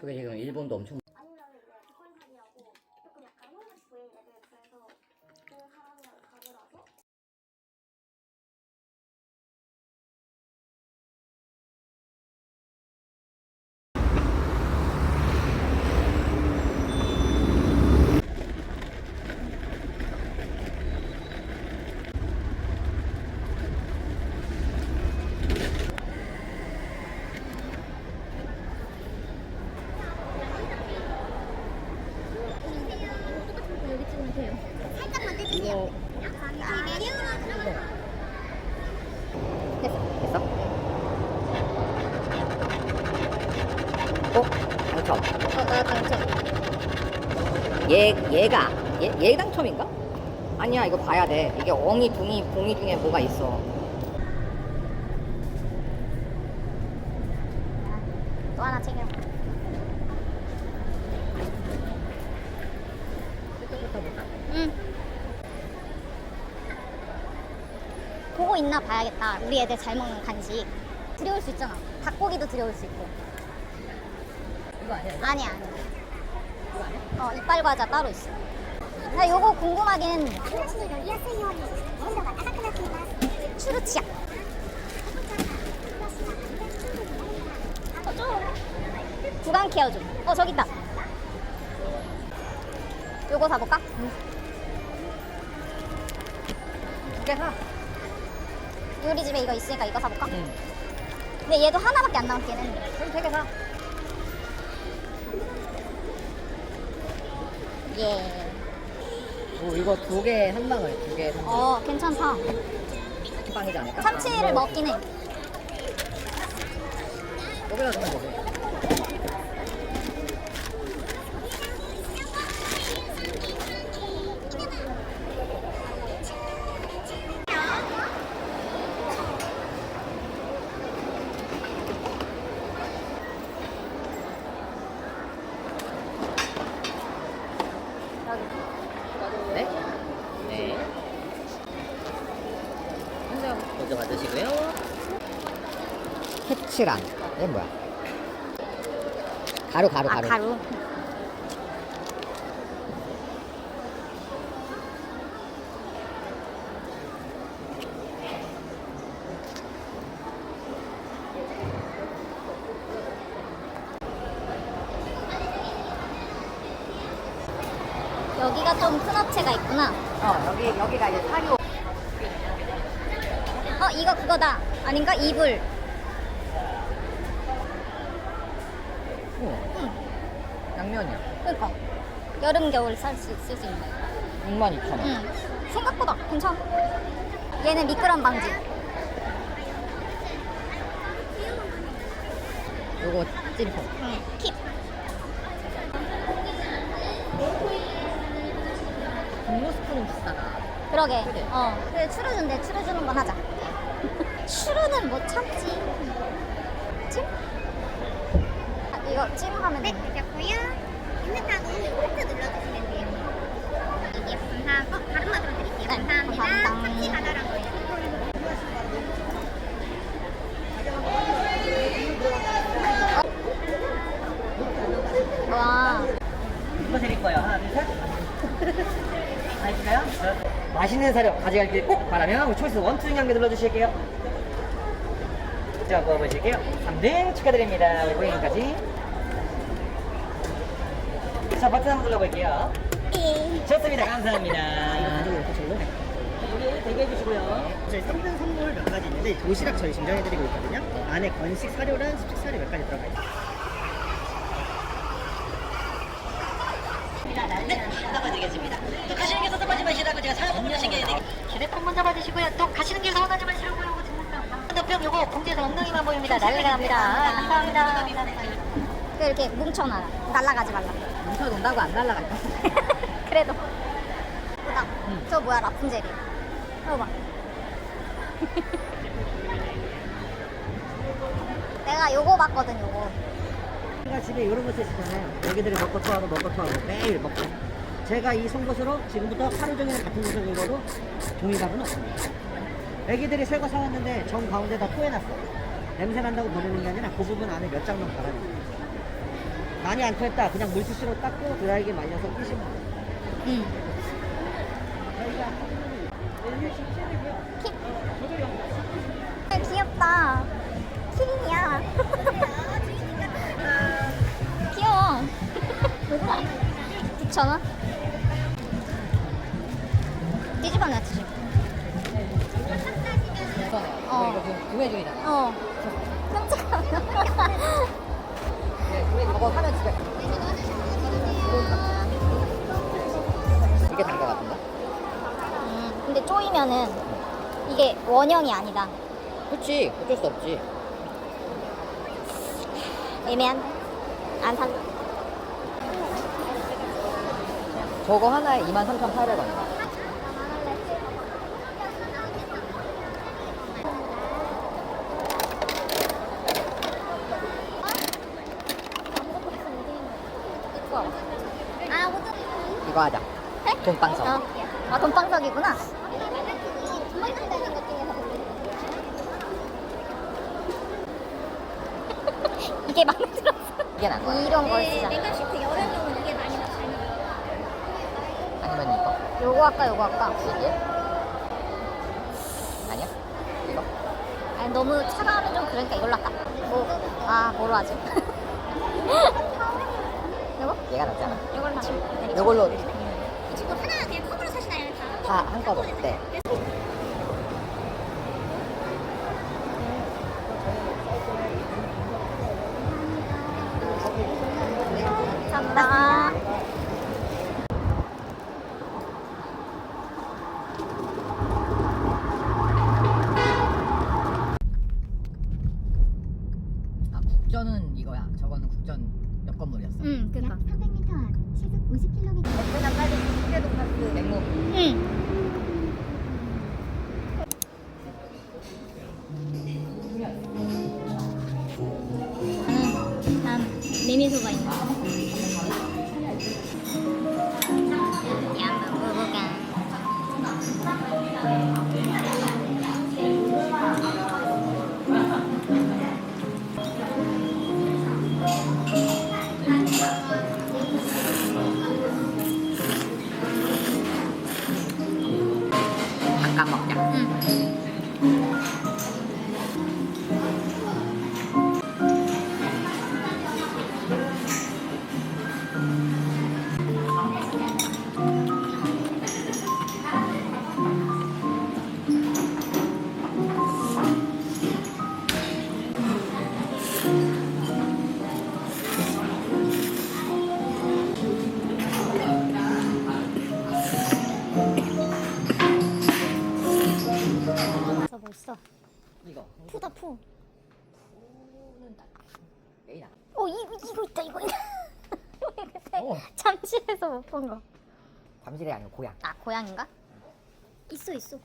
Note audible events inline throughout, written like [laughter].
그게 지금 일본도 엄청 아니면 왜 북한산이라고 조금 약간 호모스 보이는 애들 그래서 그 사람이랑 가더라고 여기 찍으면 돼요. 살짝만 떼주세요. 감사합니다. 됐어? 됐어? 어? 당첨 어, 나 당첨. 얘, 얘가 얘, 얘 당첨인가? 아니야 이거 봐야 돼 이게 엉이 둥이 봉이 중에 뭐가 있어 또 하나 챙겨. 응. 보고 있나 봐야겠다. 우리 애들 잘 먹는 간식. 들여올 수 있잖아. 닭고기도 들여올 수 있고. 아니야 아니야. 어, 이빨 과자 따로 있어. 나 요거 궁금하긴 추르치야. 어, 좀. 구강 케어 좀. 어, 저기 있다. 요거 사볼까? 두개 사 우리 집에 이거 있으니까 이거 사볼까? 응. 근데 얘도 하나밖에 안 남긴 했는데. 그럼 세개 사. 예. 오 이거 두 개 한 방울 두개 한 방울 어, 괜찮다. 한 방이지 않을까? 참치를 먹긴 해. 여기다 좀 먹어 먼저 받으시고요. 해츠랑. 이건 뭐야? 가루, 가루, 아, 가루. 가루. 여기가 좀 큰 업체가 있구나. 어, 여기, 여기가 이제 사료. 어, 이거 그거다. 아닌가? 이불. 응. 양면이야. 그니까. 여름, 겨울 살 수 있을 수 있는. 62,000원. 응. 생각보다 괜찮아. 얘는 미끄럼 방지. 요거. 응. 킵. 분무 스푼은 비싸다. 그러게. 그래. 어. 그래, 추르는데 추르주는 건 하자. 추르는 못 참지. 찜? 아, 이거 찜 하면 네, 돼. 되셨고요. 있는 타고 하트 눌러주시면 돼요. 이게 감사하고 어, 다른 맛으로 드릴게요. 네, 감사합니다. 감사합니다. 참치 바다라고 해요. 와. 이거 드릴 거예요. 하나, 둘, 셋. 알겠어요? 맛있는 사료 가져가길 꼭 바라면 우리 초이스 원투 한개 눌러주실게요. 자, 뽑아보실게요. 3등 축하드립니다. 우리 고객님까지. 자, 버튼 한번 눌러볼게요. 좋습니다. 감사합니다. 여기 대기해 주시고요. 저희 3등 선물 몇 가지 있는데 도시락 저희 증정해드리고 있거든요. 안에 건식 사료랑 습식 사료 몇 가지 들어가 있어요. 네, 잡아드리겠습니다. 또 가시는 길 서서 마시라고 제가 사연 먼저 챙겨드릴게요. 휴대폰 먼저 받으시고요. 또 가시는 길 서서 마시라고요. 핸드폰 요거 공지에서 엉덩이만 보입니다. 난리가 납니다. 아, 감사합니다. 그 이렇게 뭉쳐놔. 날라가지 말라. 뭉쳐놓는다고 안 날라갈까? [laughs] 그래도. 보다. 저 뭐야, 라푼젤이. 이거 봐. [laughs] 내가 요거 봤거든, 요거. 제가 집에 이런 거 쓰시잖아요. 애기들이 먹고 토하고 먹고 토하고 매일 먹고. 제가 이 송곳으로 지금부터 하루 종일 같은 긁어도 종이값은 없습니다. 애기들이 새 거 사왔는데 정 가운데다 토해놨어요. 냄새 난다고 버리는 게 아니라 그 부분 안에 몇 장만 갈아줍니다. 많이 안 탔다. 그냥 물티슈로 닦고 드라이기 말려서 끼시면 돼요. 응. 키. 귀엽다. 키링이야. [laughs] 귀여워. [laughs] 9,000원? 중이잖아요. 어. 끔찍하다. 저거 사면 집에 이게 단거 같은데? 음, 근데 쪼이면은 이게 원형이 아니다. 그렇지 어쩔 수 없지 애매한. 안 산다. 저거 하나에 23,800원이야 아, 호두. 이거 하자 돈빵석 어. 아, 돈방석이구나. [laughs] 이게 마음에 들었어. 이게 나은 거야 이런 걸 쓰자. 내가 그 여름용은 이게 많이 나잖아. 아니면 이거 요거 할까, 요거 할까? 이게 아니야? 이거 아니, 너무 차가우면 좀 그러니까 이걸로 할까? 뭐, 아, 뭐로 하지? [laughs] 얘가 낫잖아 요걸로 하자. 이걸로 지금 하나 그냥 컵으로 사시나요? 다? 다 한꺼번에 네. 감사합니다. 아 국전은 이거야 저거는 국전 몇 건물이었어 응, 그니까. 300m 앞 시속 50km. 메인 안 어, 이, 이거 있다, 이거 있다. [laughs] 어. [laughs] 잠실에서 못 본 거. 잠실이 아니고 고향 아, 고양인가? 있어, 있어.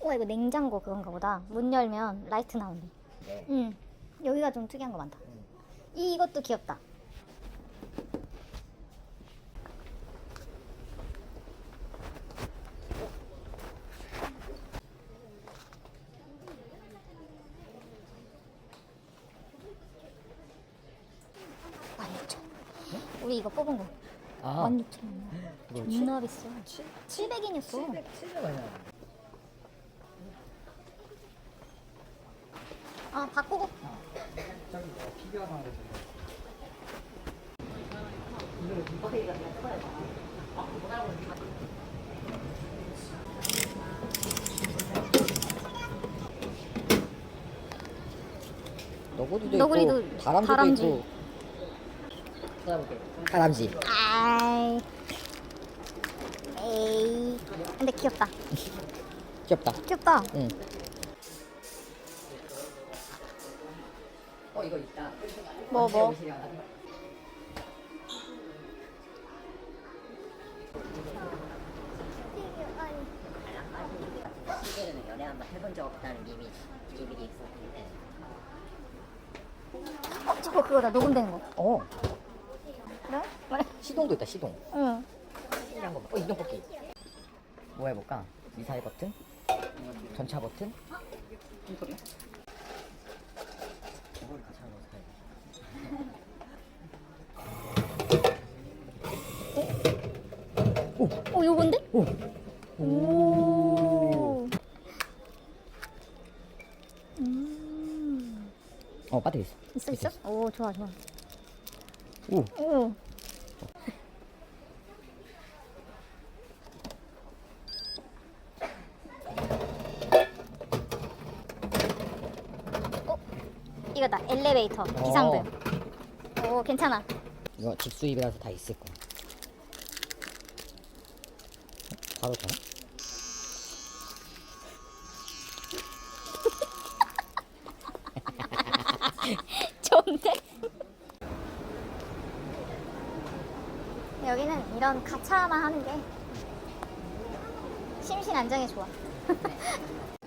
우와, 이거 냉장고 그건가 보다. 문 열면 라이트 나오네. 네. 응. 여기가 좀 특이한 거 많다. 이, 이것도 귀엽다. 우리 이거 뽑은 거. 아 16,000원. 이거 존나 비싸. 700인이었어. 700원이야 아, 바꾸고. 너구리도 너구리도 있고 다람쥐도 다람쥐. 있고 다람쥐 아이. 에이. 근데 귀엽다. 귀엽다 귀엽다. 응. 어 이거 있다 뭐, 뭐? 시계는 연애 한번 해본 적 없다는 이미 비밀이 있었는데 어, 저거 그거다. 녹음되는 거. 어. 시동도 있다 시동 응. 신기한 거 봐. 어 인형 뽑기 뭐 해볼까 미사일 버튼 전차 버튼 이거를 같이 돼 오, 요건데? 오. 오. 음. 어 배터리 있어. 있어 있어? 오 좋아 좋아. 오. 오. 이거다 엘리베이터 비상등. 오 괜찮아. 이거 집수입이라서 다 있을 거야. 바로 자. [laughs] 좋은데? 여기는 이런 가차만 하는 게 심신 안정에 좋아. [laughs]